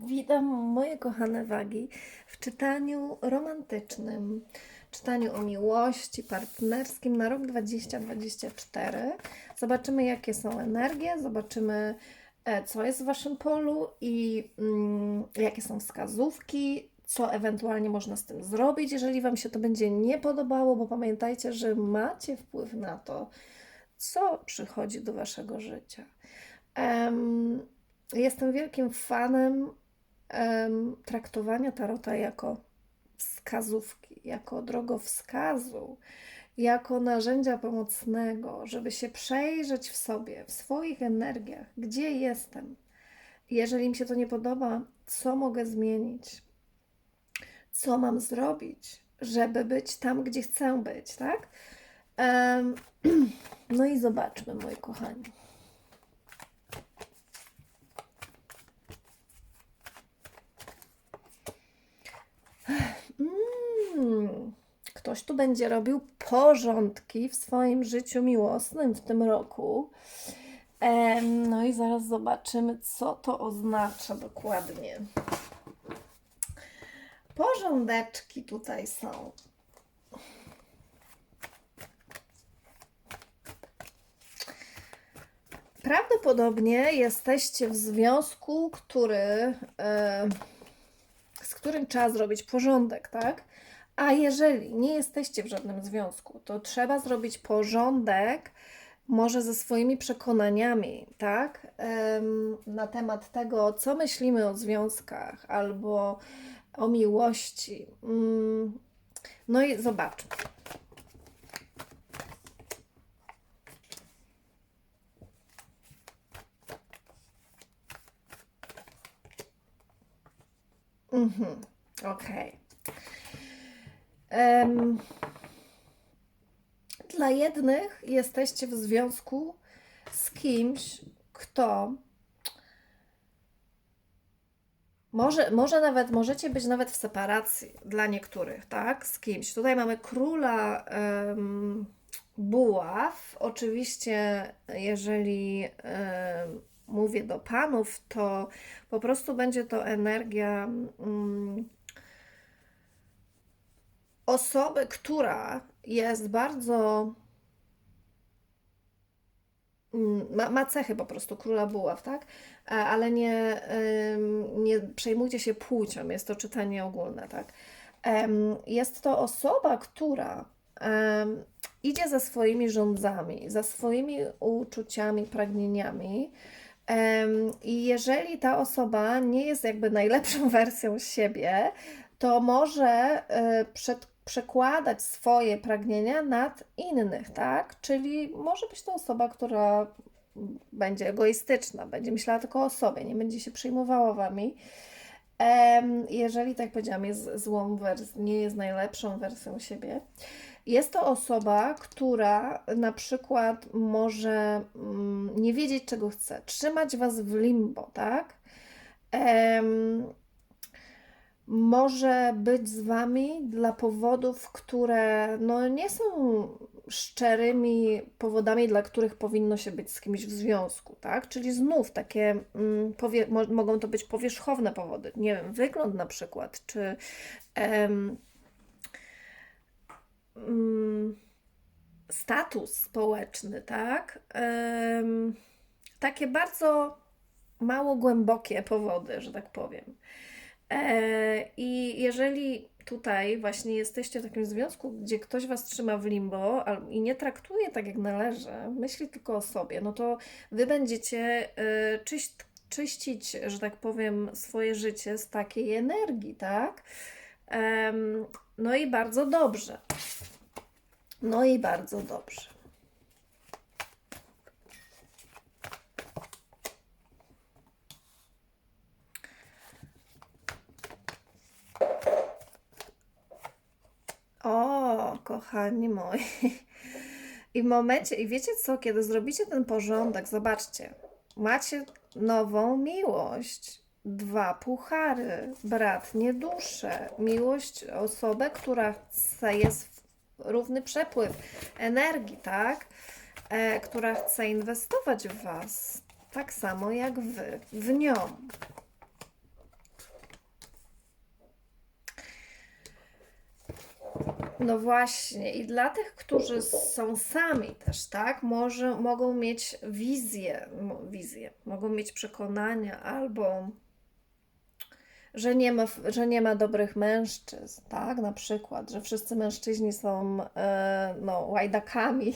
Witam moje kochane wagi w czytaniu romantycznym, czytaniu o miłości partnerskim na rok 2024. Zobaczymy, jakie są energie, zobaczymy, e, co jest w Waszym polu i mm, jakie są wskazówki, co ewentualnie można z tym zrobić, jeżeli Wam się to będzie nie podobało, bo pamiętajcie, że macie wpływ na to, co przychodzi do Waszego życia. Em, Jestem wielkim fanem em, traktowania tarota jako wskazówki, jako drogowskazu, jako narzędzia pomocnego, żeby się przejrzeć w sobie, w swoich energiach, gdzie jestem. Jeżeli mi się to nie podoba, co mogę zmienić, co mam zrobić, żeby być tam, gdzie chcę być, tak? No i zobaczmy, moi kochani. Mm, Ktoś tu będzie robił porządki w swoim życiu miłosnym w tym roku. No i zaraz zobaczymy, co to oznacza dokładnie. Porządeczki tutaj są. Prawdopodobnie jesteście w związku, który, e, z którym trzeba zrobić porządek, tak? A jeżeli nie jesteście w żadnym związku, to trzeba zrobić porządek może ze swoimi przekonaniami, tak? Na temat tego, co myślimy o związkach albo o miłości. Mm, No i zobaczmy. Mhm, okej. Em, Dla jednych jesteście w związku z kimś, kto może, może nawet, możecie być nawet w separacji dla niektórych, tak? Z kimś. Tutaj mamy króla em, buław. Oczywiście, jeżeli em, mówię do panów, to po prostu będzie to energia mm, osoby, która jest bardzo. mm, Ma, ma cechy po prostu króla buław, tak? E, Ale nie, nie przejmujcie się płcią, jest to czytanie ogólne, tak? Jest to osoba, która idzie za swoimi rządzami, za swoimi uczuciami, pragnieniami. I jeżeli ta osoba nie jest jakby najlepszą wersją siebie, to może y, przed, przekładać swoje pragnienia nad innych, tak? Czyli może być to osoba, która będzie egoistyczna, będzie myślała tylko o sobie, nie będzie się przejmowała wami. Jeżeli, tak jak powiedziałam, jest złą wersją, nie jest najlepszą wersją siebie. Jest to osoba, która na przykład może mm, nie wiedzieć, czego chce, trzymać was w limbo, tak? Może być z wami dla powodów, które no, nie są szczerymi powodami, dla których powinno się być z kimś w związku, tak? Czyli znów takie mm, mo, mogą to być powierzchowne powody, nie wiem, wygląd na przykład, czy em, mm, status społeczny, tak? Em, takie bardzo mało głębokie powody, że tak powiem. E, I jeżeli tutaj właśnie jesteście w takim związku, gdzie ktoś was trzyma w limbo i nie traktuje tak jak należy, myśli tylko o sobie, no to wy będziecie e, czyś, czyścić, że tak powiem, swoje życie z takiej energii, tak? No i bardzo dobrze. No i bardzo dobrze. Kochani moi. I w momencie, i wiecie co, kiedy zrobicie ten porządek, zobaczcie, macie nową miłość. Dwa puchary, bratnie dusze, miłość, osobę, która chce, jest równy przepływ energii, tak? E, która chce inwestować w Was, tak samo jak Wy w nią. No właśnie, i dla tych, którzy są sami też, tak, może mogą mieć wizję, wizję, mogą mieć przekonania albo że nie ma, że nie ma dobrych mężczyzn, tak, na przykład, że wszyscy mężczyźni są e, no, łajdakami.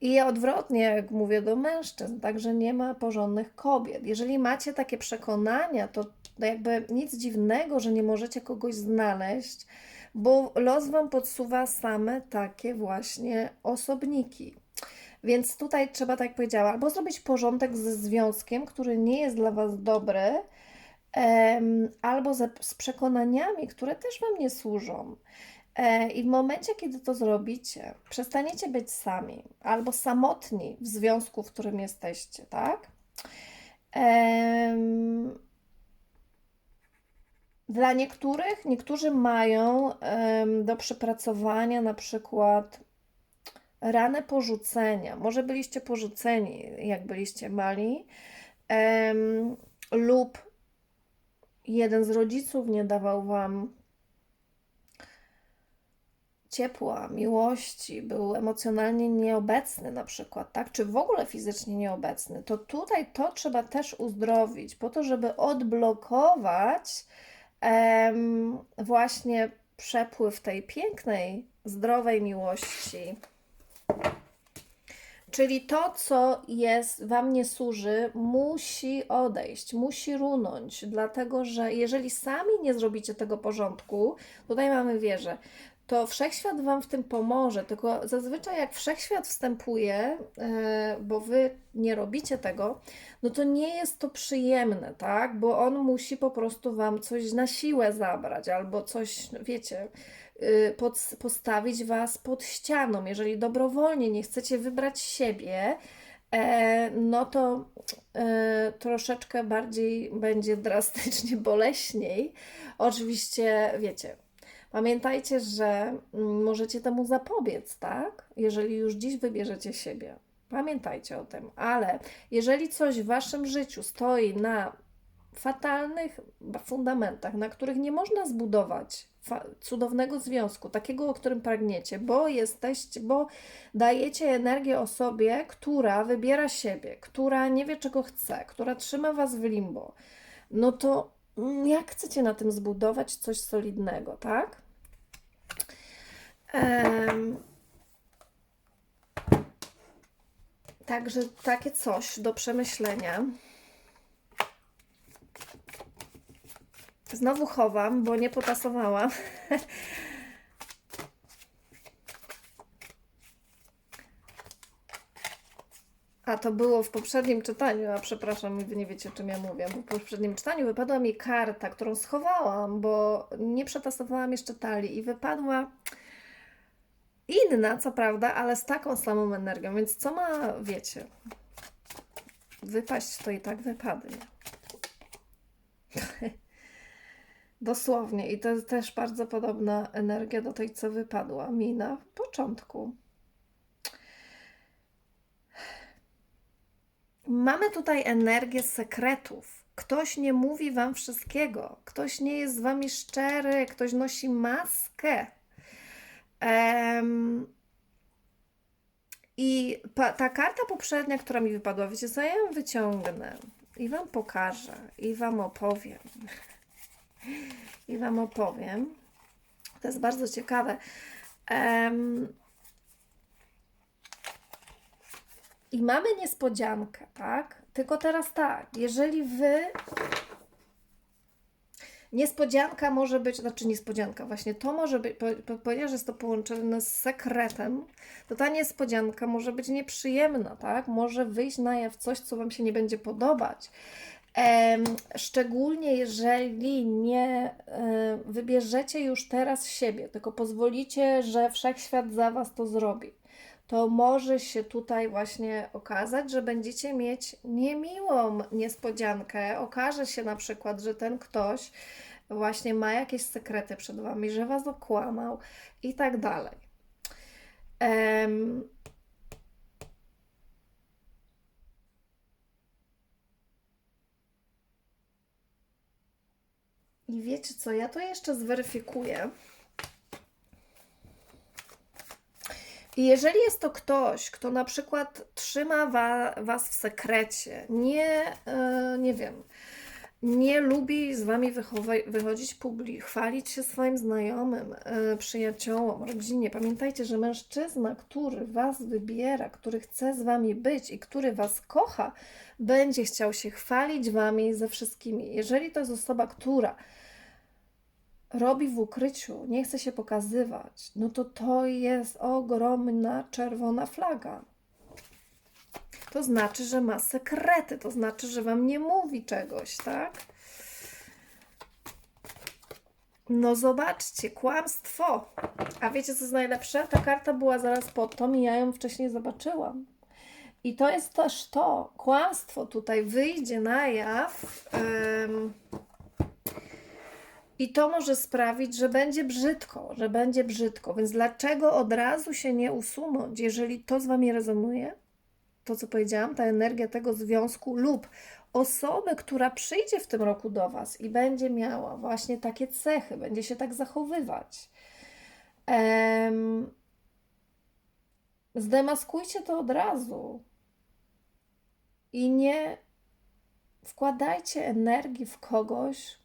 I odwrotnie, jak mówię do mężczyzn, także nie ma porządnych kobiet. Jeżeli macie takie przekonania, to jakby nic dziwnego, że nie możecie kogoś znaleźć, bo los Wam podsuwa same takie właśnie osobniki. Więc tutaj trzeba, tak jak albo zrobić porządek ze związkiem, który nie jest dla Was dobry, albo ze, z przekonaniami, które też Wam nie służą. E, I w momencie, kiedy to zrobicie, przestaniecie być sami albo samotni w związku, w którym jesteście, tak? Em, dla niektórych, niektórzy mają do przepracowania na przykład ranę porzucenia. Może byliście porzuceni, jak byliście mali, lub jeden z rodziców nie dawał wam ciepła, miłości, był emocjonalnie nieobecny na przykład, tak? Czy w ogóle fizycznie nieobecny, to tutaj to trzeba też uzdrowić, po to, żeby odblokować em, właśnie przepływ tej pięknej, zdrowej miłości. Czyli to, co jest, Wam nie służy, musi odejść, musi runąć, dlatego że jeżeli sami nie zrobicie tego porządku, tutaj mamy wieżę, to wszechświat Wam w tym pomoże. Tylko zazwyczaj, jak wszechświat wstępuje, e, bo Wy nie robicie tego, no to nie jest to przyjemne, tak? Bo on musi po prostu Wam coś na siłę zabrać, albo coś, wiecie, y, pod, postawić Was pod ścianą. Jeżeli dobrowolnie nie chcecie wybrać siebie, e, no to e, troszeczkę bardziej będzie drastycznie boleśniej. Oczywiście, wiecie, pamiętajcie, że mm, możecie temu zapobiec, tak? Jeżeli już dziś wybierzecie siebie. Pamiętajcie o tym, ale jeżeli coś w waszym życiu stoi na fatalnych fundamentach, na których nie można zbudować cudownego związku, takiego, o którym pragniecie, bo jesteście, bo dajecie energię osobie, która wybiera siebie, która nie wie, czego chce, która trzyma was w limbo, no to jak chcecie na tym zbudować coś solidnego, tak? Em, Także takie coś do przemyślenia. Znowu chowam, bo nie potasowałam. A to było w poprzednim czytaniu, a przepraszam, wy nie wiecie, czym ja mówię. Bo w poprzednim czytaniu wypadła mi karta, którą schowałam, bo nie przetasowałam jeszcze talii i wypadła inna, co prawda, ale z taką samą energią. Więc co ma, wiecie, wypaść, to i tak wypadnie. Dosłownie. I to jest też bardzo podobna energia do tej, co wypadła mi na początku. Mamy tutaj energię sekretów. Ktoś nie mówi wam wszystkiego. Ktoś nie jest z wami szczery. Ktoś nosi maskę. Em, I ta karta poprzednia, która mi wypadła, wiecie co, ja ją wyciągnę i wam pokażę, i wam opowiem. I wam opowiem. To jest bardzo ciekawe. Em, I mamy niespodziankę, tak? Tylko teraz tak, jeżeli wy. Niespodzianka może być, znaczy niespodzianka, właśnie to może być, po- po- ponieważ jest to połączone z sekretem, to ta niespodzianka może być nieprzyjemna, tak? Może wyjść na jaw coś, co Wam się nie będzie podobać. Szczególnie jeżeli nie wybierzecie już teraz siebie, tylko pozwolicie, że wszechświat za Was to zrobi to może się tutaj właśnie okazać, że będziecie mieć niemiłą niespodziankę. Okaże się na przykład, że ten ktoś właśnie ma jakieś sekrety przed wami, że was okłamał i tak dalej. Em, I wiecie co, ja to jeszcze zweryfikuję. Jeżeli jest to ktoś, kto na przykład trzyma wa, Was w sekrecie, nie, e, nie wiem, nie lubi z Wami wychodzić publicznie, chwalić się swoim znajomym, e, przyjaciołom, rodzinie. Pamiętajcie, że mężczyzna, który Was wybiera, który chce z Wami być i który Was kocha, będzie chciał się chwalić Wami ze wszystkimi. Jeżeli to jest osoba, która robi w ukryciu, nie chce się pokazywać, no to to jest ogromna czerwona flaga. To znaczy, że ma sekrety, to znaczy, że wam nie mówi czegoś, tak? No zobaczcie, kłamstwo. A wiecie, co jest najlepsze? Ta karta była zaraz pod tą i ja ją wcześniej zobaczyłam. I to jest też to, kłamstwo tutaj wyjdzie na jaw. em, i to może sprawić, że będzie brzydko, że będzie brzydko. Więc dlaczego od razu się nie usunąć, jeżeli to z Wami rezonuje? To, co powiedziałam, ta energia tego związku lub osoby, która przyjdzie w tym roku do Was i będzie miała właśnie takie cechy, będzie się tak zachowywać. Em, zdemaskujcie to od razu i nie wkładajcie energii w kogoś,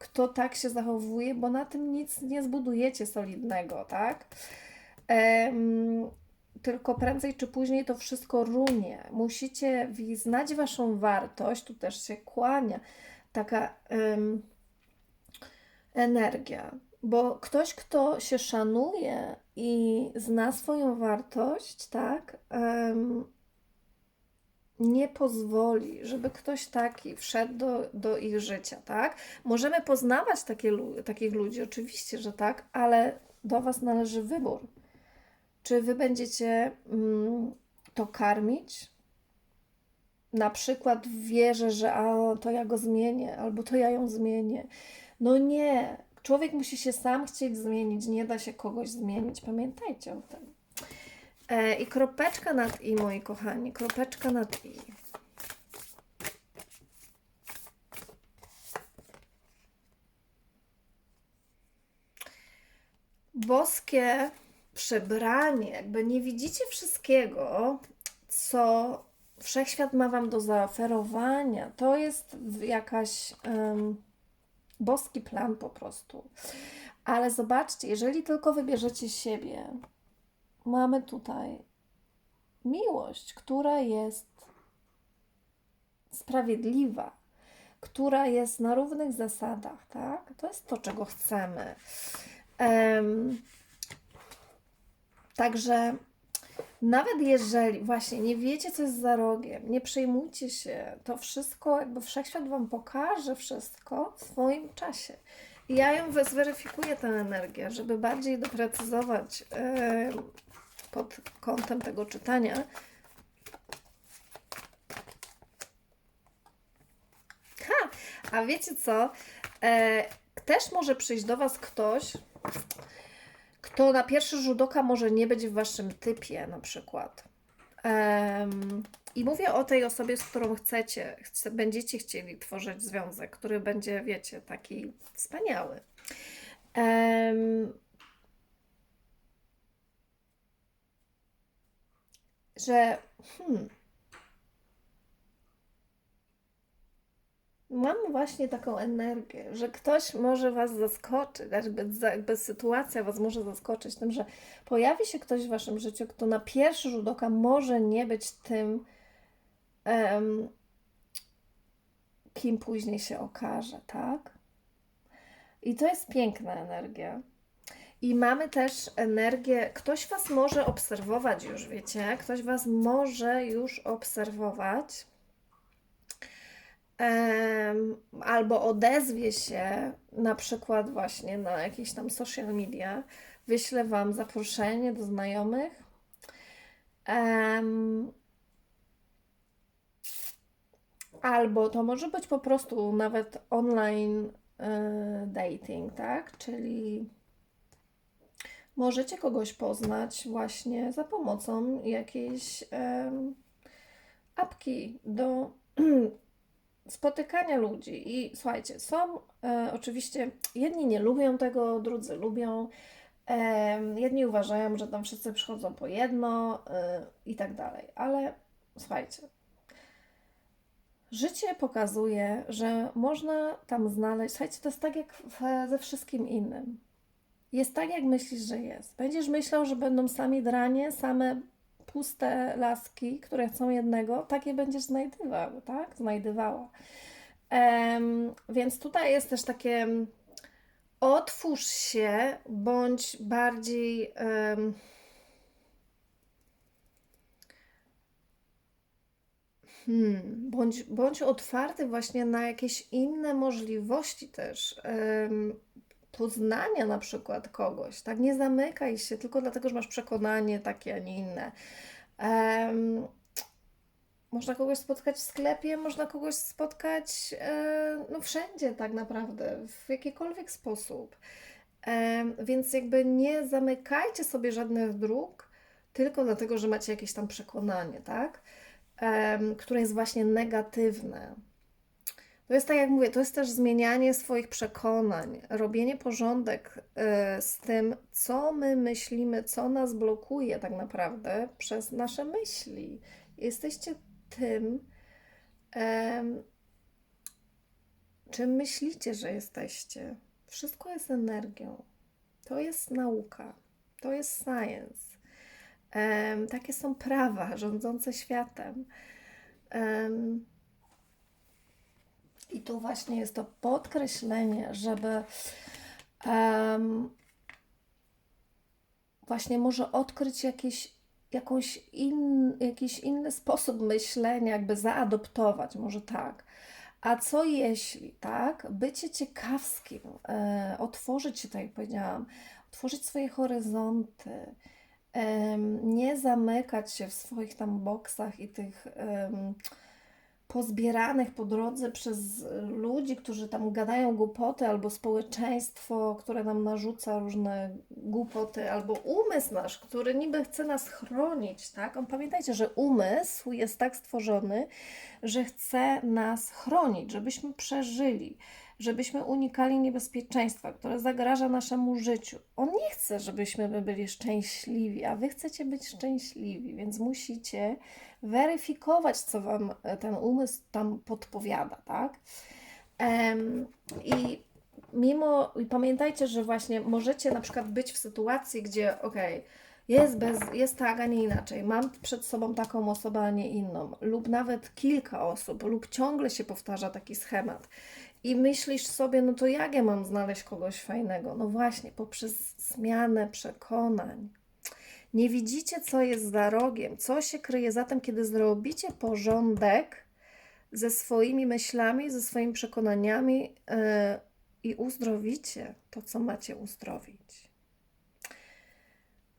kto tak się zachowuje, bo na tym nic nie zbudujecie solidnego, tak? Tylko prędzej czy później to wszystko runie. Musicie znać waszą wartość, tu też się kłania taka energia, bo ktoś, kto się szanuje i zna swoją wartość, tak, nie pozwoli, żeby ktoś taki wszedł do, do ich życia, tak? Możemy poznawać takie, takich ludzi, oczywiście, że tak, ale do Was należy wybór. Czy Wy będziecie mm, to karmić? Na przykład w wierze, że a, to ja go zmienię, albo to ja ją zmienię. No nie. Człowiek musi się sam chcieć zmienić, nie da się kogoś zmienić. Pamiętajcie o tym. E, I kropeczka nad i, moi kochani, kropeczka nad i. Boskie przebranie, jakby nie widzicie wszystkiego, co wszechświat ma Wam do zaoferowania. To jest jakaś em, boski plan po prostu. Ale zobaczcie, jeżeli tylko wybierzecie siebie, mamy tutaj miłość, która jest sprawiedliwa, która jest na równych zasadach, tak? To jest to, czego chcemy. Em, także nawet jeżeli właśnie nie wiecie, co jest za rogiem, nie przejmujcie się, to wszystko, jakby wszechświat Wam pokaże wszystko w swoim czasie. I ja ją we- zweryfikuję tę energię, żeby bardziej doprecyzować em, pod kątem tego czytania. Ha! A wiecie co? E, też może przyjść do Was ktoś, kto na pierwszy rzut oka może nie być w Waszym typie, na przykład. Em, I mówię o tej osobie, z którą chcecie, chce, będziecie chcieli tworzyć związek, który będzie, wiecie, taki wspaniały. Em, że hmm, mam właśnie taką energię, że ktoś może Was zaskoczyć, jakby, jakby sytuacja Was może zaskoczyć tym, że pojawi się ktoś w Waszym życiu, kto na pierwszy rzut oka może nie być tym, em, kim później się okaże, tak? I to jest piękna energia. I mamy też energię, ktoś Was może obserwować już, wiecie, ktoś Was może już obserwować, albo odezwie się, na przykład właśnie na jakieś tam social media, wyśle Wam zaproszenie do znajomych. Albo to może być po prostu nawet online e, dating, tak? Czyli możecie kogoś poznać właśnie za pomocą jakiejś em, apki do spotykania ludzi. I słuchajcie, są e, oczywiście, jedni nie lubią tego, drudzy lubią. Jedni uważają, że tam wszyscy przychodzą po jedno y, i tak dalej, ale słuchajcie, życie pokazuje, że można tam znaleźć. Słuchajcie, to jest tak jak w, ze wszystkim innym. Jest tak, jak myślisz, że jest. Będziesz myślał, że będą sami dranie, same puste laski, które chcą jednego, takie będziesz znajdywał, tak? Znajdywała. Em, więc tutaj jest też takie otwórz się, bądź bardziej em, hmm, bądź, bądź otwarty właśnie na jakieś inne możliwości też poznania na przykład kogoś, tak? Nie zamykaj się tylko dlatego, że masz przekonanie takie, a nie inne. Em, można kogoś spotkać w sklepie, można kogoś spotkać e, no wszędzie tak naprawdę, w jakikolwiek sposób. Więc jakby nie zamykajcie sobie żadnych dróg tylko dlatego, że macie jakieś tam przekonanie, tak? Które jest właśnie negatywne. To jest tak jak mówię, to jest też zmienianie swoich przekonań, robienie porządek e, z tym, co my myślimy, co nas blokuje tak naprawdę przez nasze myśli. Jesteście tym, czym myślicie, że jesteście. Wszystko jest energią. To jest nauka. To jest science. Takie są prawa rządzące światem. Tu właśnie jest to podkreślenie, żeby em, właśnie może odkryć jakieś, jakąś in, jakiś inny sposób myślenia, jakby zaadoptować, może tak. A co jeśli, tak? Bycie ciekawskim, e, otworzyć się, tak jak powiedziałam, otworzyć swoje horyzonty, em, nie zamykać się w swoich tam boksach i tych em, pozbieranych po drodze przez ludzi, którzy tam gadają głupoty, albo społeczeństwo, które nam narzuca różne głupoty, albo umysł nasz, który niby chce nas chronić, tak? On pamiętajcie, że umysł jest tak stworzony, że chce nas chronić, żebyśmy przeżyli, żebyśmy unikali niebezpieczeństwa, które zagraża naszemu życiu. On nie chce, żebyśmy my byli szczęśliwi, a wy chcecie być szczęśliwi, więc musicie weryfikować, co wam e, ten umysł tam podpowiada, tak? I mimo, i pamiętajcie, że właśnie możecie na przykład być w sytuacji, gdzie okej, jest, bez, jest tak, a nie inaczej. Mam przed sobą taką osobę, a nie inną, lub nawet kilka osób, lub ciągle się powtarza taki schemat. I myślisz sobie, no to jak ja mam znaleźć kogoś fajnego? No właśnie, poprzez zmianę przekonań. Nie widzicie, co jest za rogiem, co się kryje za tym, kiedy zrobicie porządek ze swoimi myślami, ze swoimi przekonaniami yy, i uzdrowicie to, co macie uzdrowić.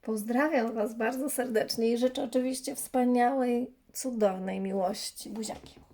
Pozdrawiam Was bardzo serdecznie i życzę oczywiście wspaniałej, cudownej miłości. Buziaki.